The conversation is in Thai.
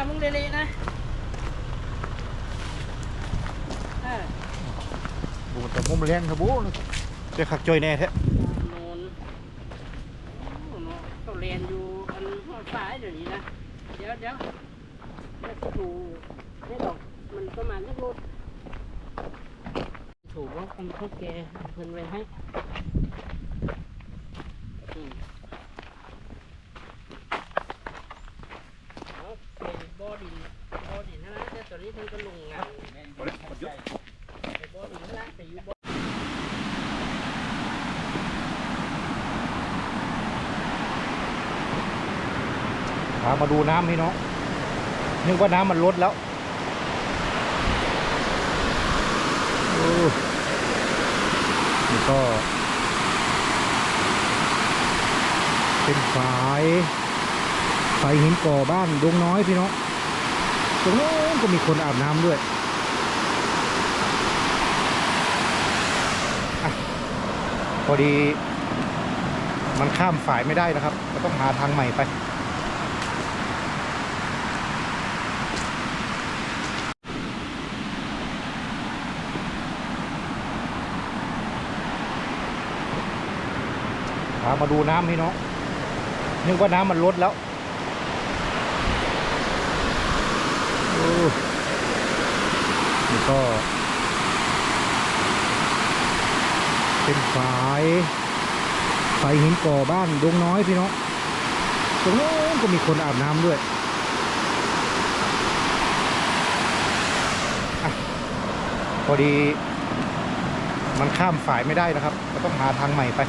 เละๆนะเออบูแต่มุมแรงครับบูจะขักจอยแน่แท้โนนโอ้โหต้องเรียนอยู่อันหัวฟ้ายเดี๋ยวนี้นะ เดี๋ยวเดี๋ยวเดี๋ยวถูไม่หรอกมันประมาณสักรถถูกว่าคำพูดแกเพิ่นไว้ให้อืมเอาเป็นบ่อดินบ่อดิน นะนะแต่ตอนนี้เพิ่นก็ลงงานไปบ่อดินนะนะไปอยู่บ่อพามาดูน้ำพี่น้องนึกว่าน้ำมันลดแล้วนี่ก็ เป็นฝายฝายหินก่อบ้านดงน้อยพี่น้อง ตรงโน้นก็มีคนอาบน้ำด้วยอะพอดีมันข้ามฝ่ายไม่ได้นะครับ ก็ต้องหาทางใหม่ไปพามาดูน้ำพี่น้องนึกว่าน้ำมันลดแล้วโอ้นี่ ก็ เป็นฝายฝายหินก่อบ้านดงน้อยพี่น้องตรงโน้นก็มีคนอาบน้ำด้วยอพอดี มันข้ามฝายไม่ได้นะครับ ก็ต้องหาทางใหม่ไป